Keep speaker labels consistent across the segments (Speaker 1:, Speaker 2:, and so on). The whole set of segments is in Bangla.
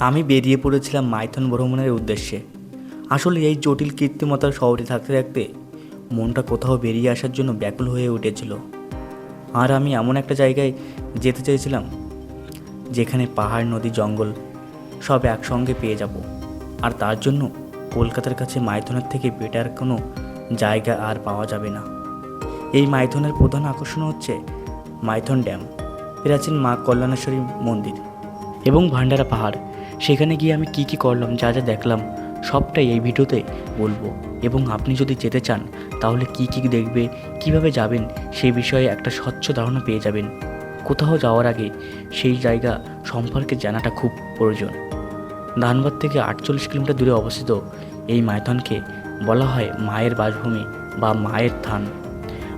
Speaker 1: আমি বেরিয়ে পড়েছিলাম মাইথন ভ্রমণের উদ্দেশ্যে। আসলে এই জটিল কৃত্রিমতার শহরে থাকতে থাকতে মনটা কোথাও বেরিয়ে আসার জন্য ব্যাকুল হয়ে উঠেছিল। আর আমি এমন একটা জায়গায় যেতে চেয়েছিলাম, যেখানে পাহাড়, নদী, জঙ্গল সব একসঙ্গে পেয়ে যাব। আর তার জন্য কলকাতার কাছে মাইথনের থেকে বেটার কোনো জায়গা আর পাওয়া যাবে না। এই মাইথনের প্রধান আকর্ষণ হচ্ছে মাইথন ড্যাম, প্রাচীন মা কল্যাণেশ্বরী মন্দির এবং ভান্ডারা পাহাড়। সেখানে গিয়ে আমি কি কি করলাম, যা যা দেখলাম, সবটাই এই ভিডিওতে বলব। এবং আপনি যদি যেতে চান, তাহলে কি কি দেখবে, কীভাবে যাবেন সেই বিষয়ে একটা স্বচ্ছ ধারণা পেয়ে যাবেন। কোথাও যাওয়ার আগে সেই জায়গা সম্পর্কে জানাটা খুব প্রয়োজন। ধানবাদ থেকে আটচল্লিশ কিলোমিটার দূরে অবস্থিত এই মাইথনকে বলা হয় মায়ের বাসভূমি বা মায়ের থান।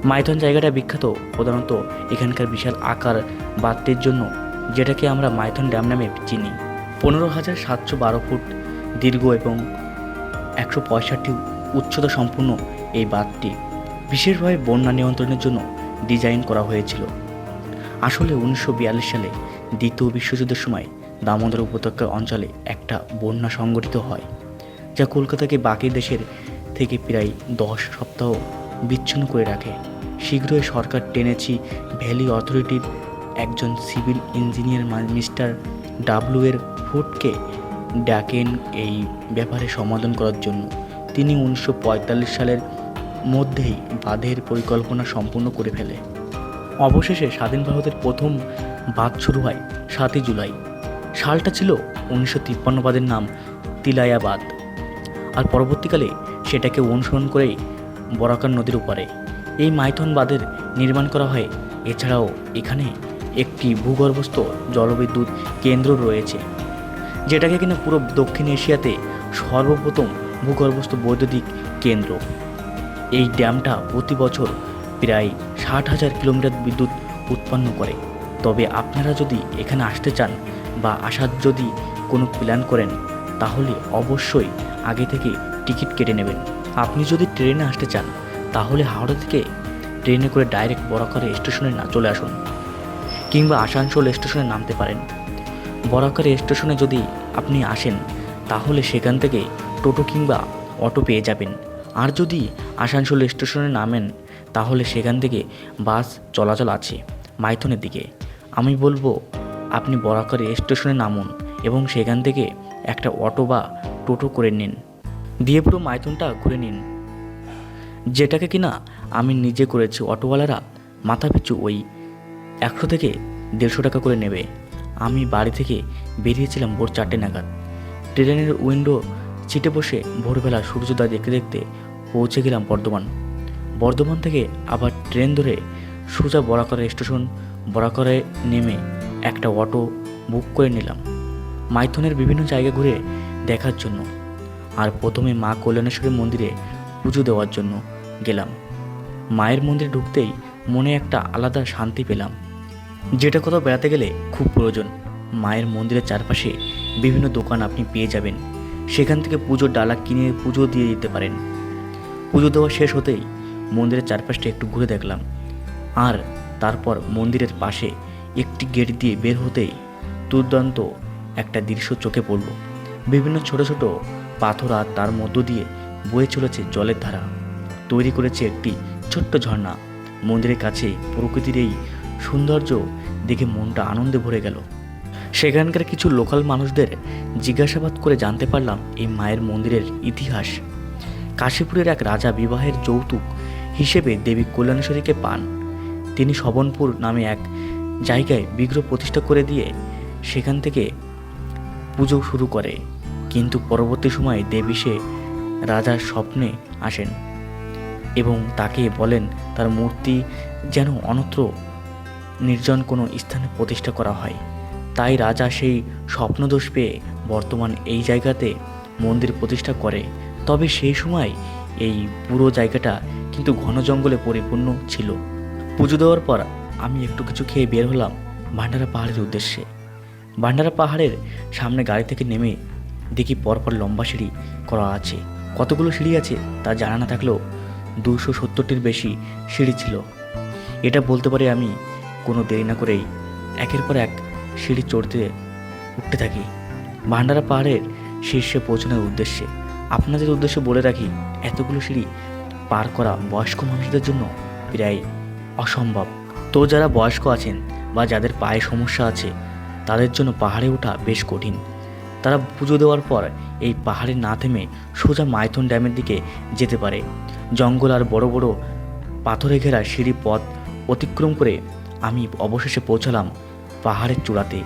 Speaker 1: মাইথন জায়গাটা বিখ্যাত, প্রধানত এখানকার বিশাল আকার বাঁধটির জন্য যেটাকে আমরা মাইথন ড্যাম নামে চিনি। পনেরো হাজার সাতশো বারো ফুট দীর্ঘ এবং একশো পঁয়ষট্টি উচ্চতা সম্পূর্ণ এই বাঁধটি বিশেষভাবে বন্যা নিয়ন্ত্রণের জন্য ডিজাইন করা হয়েছিল। আসলে উনিশশো বিয়াল্লিশ সালে দ্বিতীয় বিশ্বযুদ্ধের সময় দামোদর উপত্যকা অঞ্চলে একটা বন্যা সংগঠিত হয়, যা কলকাতাকে বাকি দেশের থেকে প্রায় দশ সপ্তাহ বিচ্ছিন্ন করে রাখে। শীঘ্রই সরকার টেনেছি ভ্যালি অথরিটির একজন সিভিল ইঞ্জিনিয়ার মিস্টার ডাব্লু এর ফুটকে ডাকেন এই ব্যাপারে সমাধান করার জন্য। তিনি উনিশশো পঁয়তাল্লিশ সালের মধ্যেই বাঁধের পরিকল্পনা সম্পূর্ণ করে ফেলে। অবশেষে স্বাধীন ভারতের প্রথম বাঁধ শুরু হয় সাতই জুলাই। সালটা ছিল উনিশশো তিপ্পান্ন বাদের নাম তিলায়াবাদ আর পরবর্তীকালে সেটাকে অনুসরণ করেই বরাকার নদীর উপরে এই মাইথন বাঁধের নির্মাণ করা হয়। এছাড়াও এখানে একটি ভূগর্ভস্থ জলবিদ্যুৎ কেন্দ্র রয়েছে। যেটাকে কিনা পুরো দক্ষিণ এশিয়াতে সর্বপ্রথম ভূগর্ভস্থ বৈদ্যুতিক কেন্দ্র। এই ড্যামটা প্রতি বছর প্রায় ষাট হাজার কিলোমিটার বিদ্যুৎ উৎপন্ন করে। তবে আপনারা যদি এখানে আসতে চান বা আসার যদি কোনো প্ল্যান করেন, তাহলে অবশ্যই আগে থেকে টিকিট কেটে নেবেন। আপনি যদি ট্রেনে আসতে চান, তাহলে হাওড়া থেকে ট্রেনে করে ডাইরেক্ট বরাকরে স্টেশনে না চলে আসুন, কিংবা আসানসোল স্টেশনে নামতে পারেন। বরাকর স্টেশনে যদি আপনি আসেন, তাহলে সেখান থেকে টোটো কিংবা অটো পেয়ে যাবেন। আর যদি আসানসোল স্টেশনে নামেন, তাহলে সেখান থেকে বাস চলাচল আছে মাইথনের দিকে। আমি বলব, আপনি বরাকর স্টেশনে নামুন এবং সেখান থেকে একটা অটো বা টোটো করে নিন। দিয়ে পুরো মাইথনটা ঘুরে নিন। যেটাকে কিনা আমি নিজে করেছি, অটোওয়ালারা মাথা পিছু ওই একশো থেকে দেড়শো টাকা করে নেবে। আমি বাড়ি থেকে বেরিয়েছিলাম ভোর চারটে নাগাদ। ট্রেনের উইন্ডো সিটে বসে ভোরবেলা সূর্যোদয় দেখতে দেখতে পৌঁছে গেলাম বর্ধমান। বর্ধমান থেকে আবার ট্রেন ধরে সোজা বরাকরে স্টেশন, বরাকরে নেমে একটা অটো বুক করে নিলাম। মাইথনের বিভিন্ন জায়গা ঘুরে দেখার জন্য আর প্রথমে মা কল্যাণেশ্বরী মন্দিরে পুজো দেওয়ার জন্য গেলাম। মায়ের মন্দিরে ঢুকতেই মনে একটা আলাদা শান্তি পেলাম। যেটা কোথাও বেড়াতে গেলে খুব প্রয়োজন। মায়ের মন্দিরের চারপাশে বিভিন্ন দোকান আপনি পেয়ে যাবেন। সেখান থেকে পুজোর ডালা কিনে পুজো দিয়ে দিতে পারেন। পুজো দেওয়া শেষ হতেই মন্দিরের চারপাশটা একটু ঘুরে দেখলাম। আর তারপর মন্দিরের পাশে একটি গেট দিয়ে বের হতেই দুর্দান্ত একটা দৃশ্য চোখে পড়ল। বিভিন্ন ছোট ছোট পাথর আর তার মধ্য দিয়ে বয়ে চলেছে জলের ধারা। তৈরি করেছে একটি ছোট্ট ঝর্ণা। মন্দিরের কাছে প্রকৃতির এই সৌন্দর্য দেখে মনটা আনন্দে ভরে গেল। সেখানকার কিছু লোকাল মানুষদের জিজ্ঞাসাবাদ করে জানতে পারলাম এই মায়ের মন্দিরের ইতিহাস। কাশীপুরের এক রাজা বিবাহের যৌতুক হিসেবে দেবী কল্যাণেশ্বরীকে পান। তিনি শবনপুর নামে এক জায়গায় বিগ্রহ প্রতিষ্ঠা করে দিয়ে সেখান থেকে পুজো শুরু করে। কিন্তু পরবর্তী সময়ে দেবী সে রাজার স্বপ্নে আসেন এবং তাকে বলেন, তার মূর্তি যেন অন্যত্র নির্জন কোনো স্থানে প্রতিষ্ঠা করা হয়। তাই রাজা সেই স্বপ্নদোষ পেয়ে বর্তমান এই জায়গাতে মন্দির প্রতিষ্ঠা করে। তবে সেই সময় এই পুরো জায়গাটা কিন্তু ঘন জঙ্গলে পরিপূর্ণ ছিল। পুজো দেওয়ার পর আমি একটু কিছু খেয়ে বের হলাম ভান্ডারা পাহাড়ের উদ্দেশ্যে। ভান্ডারা পাহাড়ের সামনে গাড়ি থেকে নেমে দেখি পরপর লম্বা সিঁড়ি করা আছে। কতগুলো সিঁড়ি আছে তা জানা না থাকলেও দুশো সত্তরটির বেশি সিঁড়ি ছিল। এটা বলতে পারি আমি কোনো দেরি না করেই একের পর এক সিঁড়ি চড়তে উঠতে থাকি। ভান্ডারা পাহাড়ের শীর্ষে পৌঁছানোর উদ্দেশ্যে। আপনাদের উদ্দেশ্যে বলে রাখি, এতগুলো সিঁড়ি পার করা বয়স্ক মানুষদের জন্য প্রায় অসম্ভব। তো যারা বয়স্ক আছেন বা যাদের পায়ে সমস্যা আছে, তাদের জন্য পাহাড়ে ওঠা বেশ কঠিন। তারা পুজো দেওয়ার পর এই পাহাড়ে না থেমে সোজা মাইথন ড্যামের দিকে যেতে পারে। জঙ্গল আর বড় বড় পাথরে ঘেরা সিঁড়ি পথ অতিক্রম করে আমি অবশেষে পৌঁছালাম পাহাড়ের চূড়াতে।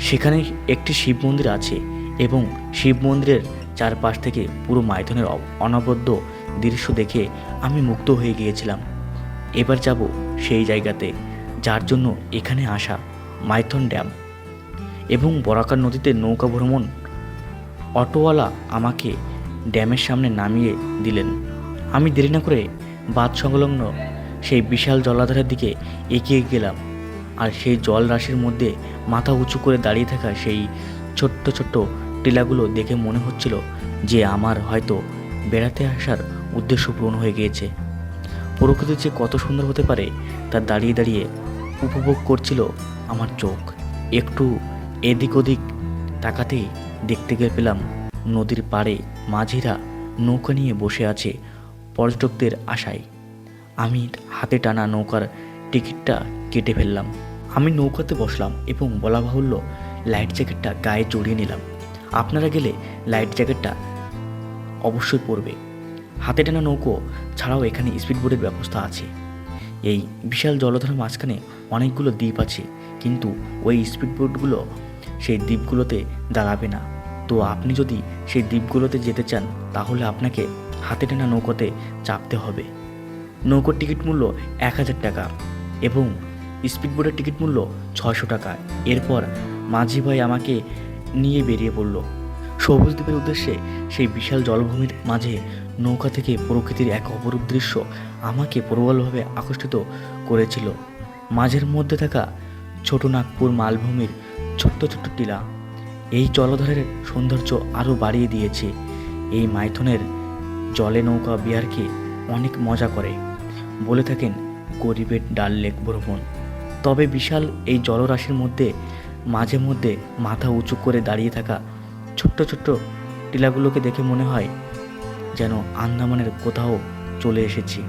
Speaker 1: সেখানে একটি শিব মন্দির আছে এবং শিব মন্দিরের চারপাশ থেকে পুরো মাইথনের অনবদ্য দৃশ্য দেখে আমি মুগ্ধ হয়ে গিয়েছিলাম। এবার যাব সেই জায়গাতে যার জন্য এখানে আসা মাইথন ড্যাম এবং বরাকার নদীতে নৌকা ভ্রমণ। অটোওয়ালা আমাকে ড্যামের সামনে নামিয়ে দিলেন। আমি দেরি না করে বাঁধ সংলগ্ন সেই বিশাল জলাধারের দিকে এগিয়ে গেলাম। আর সেই জল রাশির মধ্যে মাথা উঁচু করে দাঁড়িয়ে থাকা সেই ছোট্ট ছোট্ট টিলাগুলো দেখে মনে হচ্ছিল যে আমার হয়তো বেড়াতে আসার উদ্দেশ্য পূরণ হয়ে গিয়েছে। প্রকৃতি যে কত সুন্দর হতে পারে তা দাঁড়িয়ে দাঁড়িয়ে উপভোগ করছিল আমার চোখ। একটু এদিক ওদিক তাকাতেই দেখতে গিয়ে পেলাম নদীর পাড়ে মাঝিরা নৌকা নিয়ে বসে আছে পর্যটকদের আশায়। আমি হাতে টানা নৌকার টিকিটটা কেটে ফেললাম। আমি নৌকাতে বসলাম এবং বলা বাহুল্য লাইট জ্যাকেটটা গায়ে জড়িয়ে নিলাম। আপনারা গেলে লাইট জ্যাকেটটা অবশ্যই পরবে। হাতে টানা নৌকো ছাড়াও এখানে স্পিডবোটের ব্যবস্থা আছে। এই বিশাল জলধারের মাঝখানে অনেকগুলো দ্বীপ আছে, কিন্তু ওই স্পিডবোটগুলো সেই দ্বীপগুলোতে দাঁড়াবে না। তো আপনি যদি সেই দ্বীপগুলোতে যেতে চান, তাহলে আপনাকে হাতে টানা নৌকোতে চাপতে হবে। নৌকোর টিকিট মূল্য এক হাজার টাকা এবং স্পিডবোটের টিকিট মূল্য ছয়শো টাকা। এরপর মাঝি ভাই আমাকে নিয়ে বেরিয়ে পড়ল। সবুজ দ্বীপের উদ্দেশ্যে সেই বিশাল জলভূমির মাঝে নৌকা থেকে প্রকৃতির এক অপরূপ দৃশ্য আমাকে প্রবলভাবে আকর্ষিত করেছিল। মাঝের মধ্যে থাকা ছোট নাগপুর মালভূমির ছোট্ট ছোট্ট টিলা এই জলধারের সৌন্দর্য আরও বাড়িয়ে দিয়েছে। এই মাইথনের জলে নৌকা বিহারকে অনেক মজা করে। বলে থাকেন গরিবের ডাল লেক ভ্রমণ। তবে বিশাল এই জলরাশির মধ্যে মাঝে মধ্যে মাথা উঁচু করে দাঁড়িয়ে থাকা ছোট্ট ছোট্ট টিলাগুলোকে দেখে মনে হয় যেন আন্দামানের কোথাও চলে এসেছি।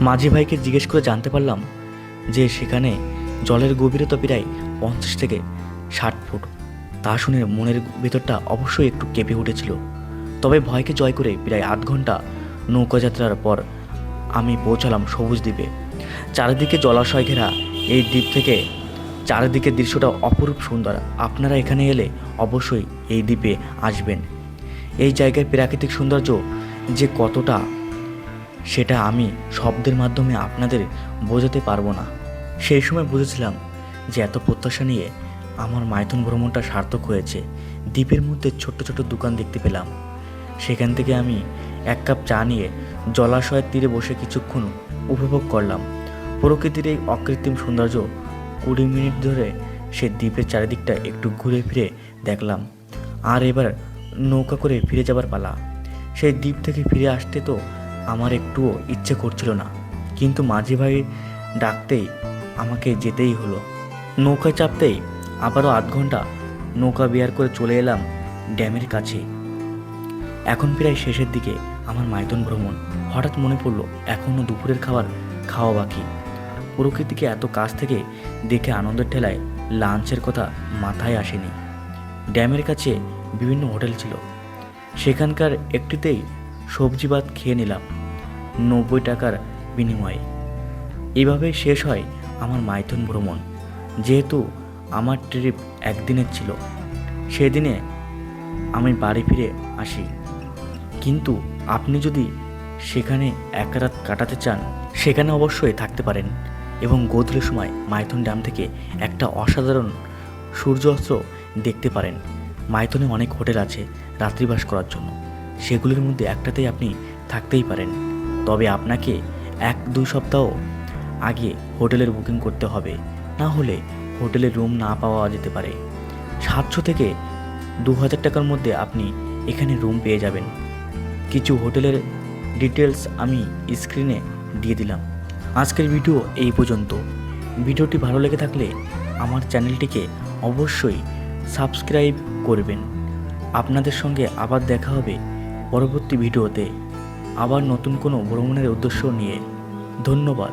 Speaker 1: মাঝি ভাইকে জিজ্ঞেস করে জানতে পারলাম যে সেখানে জলের গভীরতা প্রায় পঞ্চাশ থেকে ষাট ফুট। তা শুনে মনের ভেতরটা অবশ্যই একটু কেঁপে উঠেছিল। তবে ভয়কে জয় করে প্রায় আধ ঘণ্টা নৌকাযাত্রার পর আমি পৌঁছালাম সবুজ দ্বীপে। চারিদিকে জলাশয় ঘেরা, এই দ্বীপ থেকে চারিদিকের দৃশ্যটা অপরূপ সুন্দর। আপনারা এখানে এলে অবশ্যই এই দ্বীপে আসবেন। এই জায়গায় প্রাকৃতিক সৌন্দর্য যে কতটা, সেটা আমি শব্দের মাধ্যমে আপনাদের বোঝাতে পারব না। সেই সময় বুঝেছিলাম যে এত প্রত্যাশা নিয়ে আমার মাইথন ভ্রমণটা সার্থক হয়েছে। দ্বীপের মধ্যে ছোট্ট ছোট্ট দোকান দেখতে পেলাম। সেখান থেকে আমি এক কাপ চা নিয়ে জলাশয়ের তীরে বসে কিছুক্ষণ উপভোগ করলাম। প্রকৃতির এই অকৃত্রিম সৌন্দর্য কুড়ি মিনিট ধরে সে দ্বীপের চারিদিকটা একটু ঘুরে ফিরে দেখলাম। আর এবার নৌকা করে ফিরে যাবার পালা। সেই দ্বীপ থেকে ফিরে আসতে তো আমার একটুও ইচ্ছে করছিল না। কিন্তু মাঝি ভাই ডাকতেই আমাকে যেতেই হলো। নৌকা চাপতেই আবারও আধ ঘণ্টা নৌকা বিয়ার করে চলে এলাম ড্যামের কাছে। এখন প্রায় শেষের দিকে। আমার মাইথন ভ্রমণ। হঠাৎ মনে পড়ল এখনও দুপুরের খাবার খাওয়া বাকি। প্রকৃতিকে এত কাছ থেকে দেখে আনন্দের ঠেলায় লাঞ্চের কথা মাথায় আসেনি। ড্যামের কাছে বিভিন্ন হোটেল ছিল। সেখানকার একটিতেই সবজি ভাত খেয়ে নিলাম, নব্বই টাকার বিনিময়ে। এভাবেই শেষ হয় আমার মাইথন ভ্রমণ। যেহেতু আমার ট্রিপ একদিনের ছিল, সেদিনে আমি বাড়ি ফিরে আসি। কিন্তু আপনি যদি সেখানে এক রাত কাটাতে চান, সেখানে অবশ্যই থাকতে পারেন এবং গোধূলির সময় মাইথন ড্যাম থেকে একটা অসাধারণ সূর্যাস্ত দেখতে পারেন। মাইথনে অনেক হোটেল আছে রাত্রিবাস করার জন্য। সেগুলির মধ্যে একটাতেই আপনি থাকতেই পারেন। তবে আপনাকে এক দুই সপ্তাহ আগে হোটেলের বুকিং করতে হবে। না হলে হোটেলের রুম না পাওয়া যেতে পারে। সাতশো থেকে দু হাজার টাকার মধ্যে আপনি এখানে রুম পেয়ে যাবেন। কিছু হোটেলের ডিটেলস আমি স্ক্রিনে দিয়ে দিলাম। আজকের ভিডিও এই পর্যন্ত। ভিডিওটি ভালো লেগে থাকলে আমার চ্যানেলটিকে অবশ্যই সাবস্ক্রাইব করবেন। আপনাদের সঙ্গে আবার দেখা হবে পরবর্তী ভিডিওতে। আবার নতুন কোনো ভ্রমণের উদ্দেশ্য নিয়ে। ধন্যবাদ।